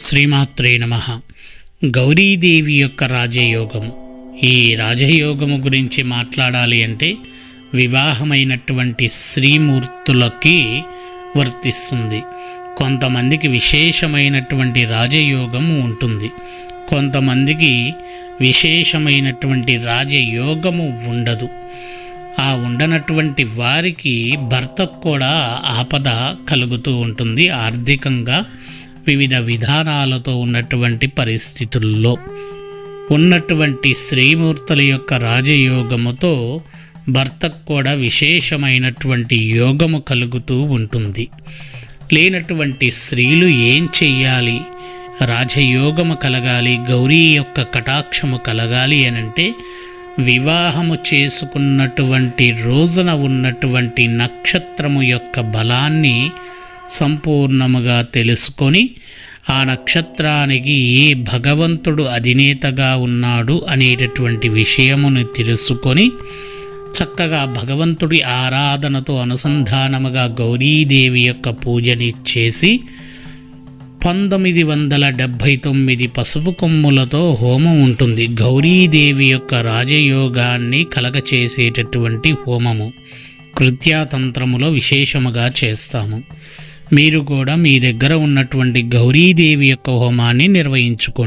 శ్రీమాత్రే నమ. గౌరీదేవి యొక్క రాజయోగము ఈ రాజయోగము గురించి మాట్లాడాలి అంటే వివాహమైనటువంటి శ్రీమూర్తులకి వర్తిస్తుంది. కొంతమందికి విశేషమైనటువంటి రాజయోగము ఉంటుంది. కొంతమందికి విశేషమైనటువంటి రాజయోగము ఉండదు. ఆ ఉండనటువంటి వారికి భర్తకు కూడా ఆపద కలుగుతూ ఉంటుంది ఆర్థికంగా. వివిధ విధానాలతో ఉన్నటువంటి పరిస్థితుల్లో ఉన్నటువంటి శ్రీమూర్తుల యొక్క రాజయోగముతో భర్తకు కూడా విశేషమైనటువంటి యోగము కలుగుతూ ఉంటుంది. లేనటువంటి స్త్రీలు ఏం చెయ్యాలి? రాజయోగము కలగాలి గౌరీ యొక్క కటాక్షము కలగాలి అనంటే వివాహము చేసుకున్నటువంటి రోజున ఉన్నటువంటి నక్షత్రము యొక్క బలాన్ని సంపూర్ణముగా తెలుసుకొని ఆ నక్షత్రానికి ఏ భగవంతుడు అధినేతగా ఉన్నాడు అనేటటువంటి విషయమును తెలుసుకొని చక్కగా భగవంతుడి ఆరాధనతో అనుసంధానముగా గౌరీదేవి యొక్క పూజని చేసి పంతొమ్మిది వందల డెబ్భై తొమ్మిది పసుపు కొమ్ములతో హోమం ఉంటుంది. గౌరీదేవి యొక్క రాజయోగాన్ని కలగచేసేటటువంటి హోమము. కృత్యాతంత్రములో విశేషముగా చేస్తాము. మీరు కూడా మీ దగ్గర ఉన్నటువంటి గౌరీదేవి యొక్క హోమాన్ని నిర్వహించుకోండి.